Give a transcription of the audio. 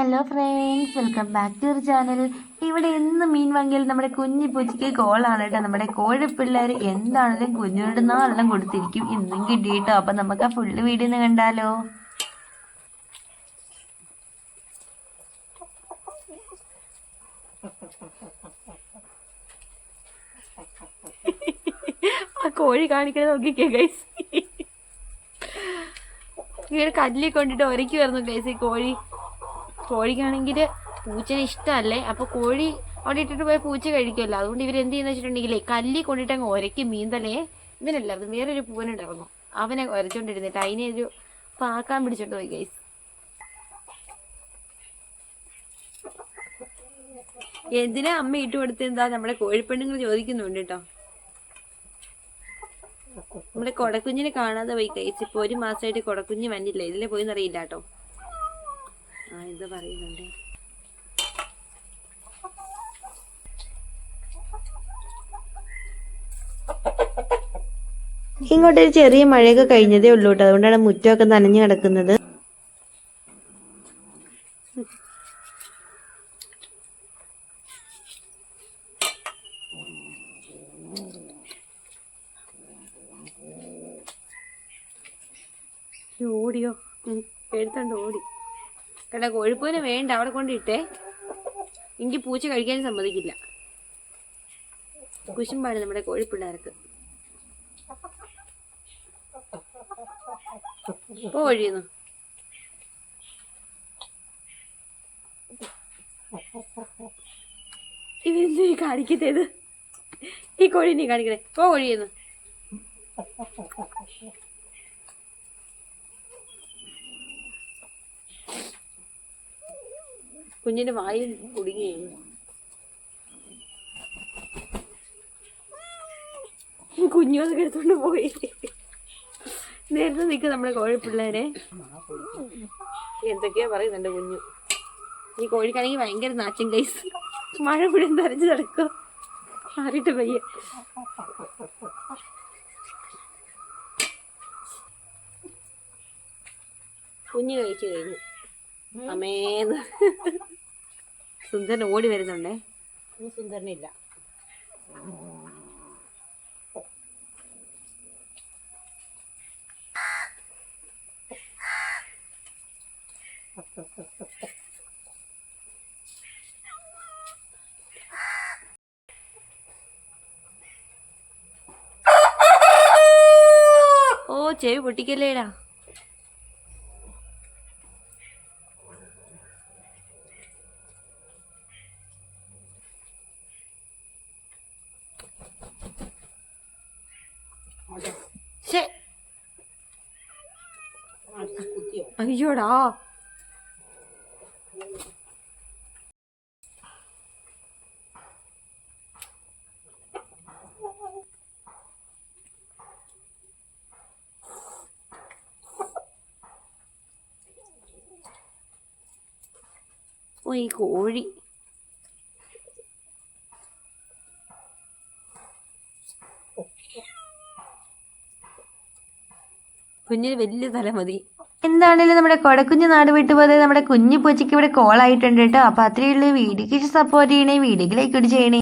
Friends welcome back to your channel ഇവിടെ എന്ന് മീൻ വാങ്ങിയാൽ നമ്മുടെ കുഞ്ഞു പൂച്ചയ്ക്ക് കോളാണ് കേട്ടോ. നമ്മുടെ കോഴിപ്പിള്ളേർ എന്താണെങ്കിലും കുഞ്ഞുങ്ങളുടെ നാളെല്ലാം കൊടുത്തിരിക്കും. ഇന്നും കിട്ടിയിട്ടോ. അപ്പം നമുക്ക് ആ ഫുള്ള് വീഡിയോ ഒന്ന് കണ്ടാലോ. ആ കോഴി കാണിക്കണത് നോക്കിക്കേ ഗൈസ് ഇവിടെ കല്ലിൽ കൊണ്ടിട്ട് ഒരുക്കി വരുന്നു ഗൈസ് ഈ കോഴി. കോഴിക്കാണെങ്കിൽ പൂച്ചനെ ഇഷ്ടമല്ലേ? അപ്പോൾ കോഴി അവിടെ ഇട്ടിട്ട് പോയ പൂച്ച കഴിക്കുമല്ലോ. അതുകൊണ്ട് ഇവർ എന്ത് ചെയ്യുന്ന വെച്ചിട്ടുണ്ടെങ്കിലേ കല്ലി കൊണ്ടിട്ട് അങ്ങ് ഒരക്കി മീന്തലേ ഇവനല്ലായിരുന്നു. വേറൊരു പൂവനുണ്ടായിരുന്നു. അവനെ ഒരച്ചോണ്ടിരുന്നിട്ട് അതിനെ ഒരു പാക്കാൻ പിടിച്ചോണ്ട് പോയി ഗൈസ് എന്തിനാ അമ്മ ഇട്ട് കൊടുത്തെന്താ നമ്മുടെ കോഴിപ്പെണ്ണുങ്ങൾ ചോദിക്കുന്നുണ്ട് കേട്ടോ. നമ്മുടെ കൊടക്കുഞ്ഞിനെ കാണാതെ പോയി കഴിച്ച് ഇപ്പൊ ഒരു മാസമായിട്ട് കൊടക്കുഞ്ഞ് വന്നില്ല. ഇതിലെ പോയി അറിയില്ല കേട്ടോ. ആ ഇത് പറയുന്നുണ്ട്. ഇങ്ങോട്ടൊരു ചെറിയ മഴയൊക്കെ കഴിഞ്ഞതേ ഉള്ളൂ കേട്ടോ. അതുകൊണ്ടാണ് മുറ്റമൊക്കെ നനഞ്ഞു കിടക്കുന്നത്. ഓടിയോ. ഉം, എടുത്തോണ്ട് ഓടി. കേട്ടാ കോഴിപ്പൂനെ വേണ്ട അവിടെ കൊണ്ടിട്ടേ. എനിക്ക് പൂച്ച കഴിക്കാൻ സമ്മതിക്കില്ല. കുശുമ്പാണ് നമ്മുടെ കോഴിപ്പിള്ളേർക്ക്. പോ ഒഴിയുന്നു ഇവരെന്ത് ഈ ഈ കോഴി നീ കാണിക്കണേ. പോ ഒഴിയുന്നു കുഞ്ഞിന്റെ വായിൽ കുടുങ്ങിയിരുന്നു കുഞ്ഞു അത് എടുത്തോണ്ട് പോയി. നേരത്തെ നിൽക്കുക നമ്മുടെ കോഴിപ്പിള്ളേരെ. എന്തൊക്കെയാ പറയുന്നുണ്ട് കുഞ്ഞു? ഈ കോഴിക്കാണെങ്കിൽ ഭയങ്കര നാച്ചും കൈസ് മഴ മുഴുവൻ തരഞ്ഞു നടക്കുക. മാറിയിട്ട് പയ്യ കുഞ്ഞു കഴിച്ചു കഴിഞ്ഞു. അമേന്ന് സുന്ദരൻ ഓടി വരുന്നുണ്ടേ? സുന്ദരനില്ല. ഓ ചെവി പൊട്ടിക്കല്ലേടാ. ശ്ശെ. കുത്തിയോ അയ്യോടാ ഓ ഈ കോഴി കുഞ്ഞിന് വലിയ തല മതി. എന്താണേലും നമ്മുടെ കൊടക്കുഞ്ഞ് നാട് വിട്ടു പോയത്? നമ്മുടെ കുഞ്ഞു പൂച്ചയ്ക്ക് ഇവിടെ കോളായിട്ടുണ്ട് കേട്ടോ. അപ്പൊ അത്രയുള്ള വീഡിയോക്ക് സപ്പോർട്ട് ചെയ്യണേ വീഡിയോക്ക് ലൈക്ക് ചെയ്യണേ.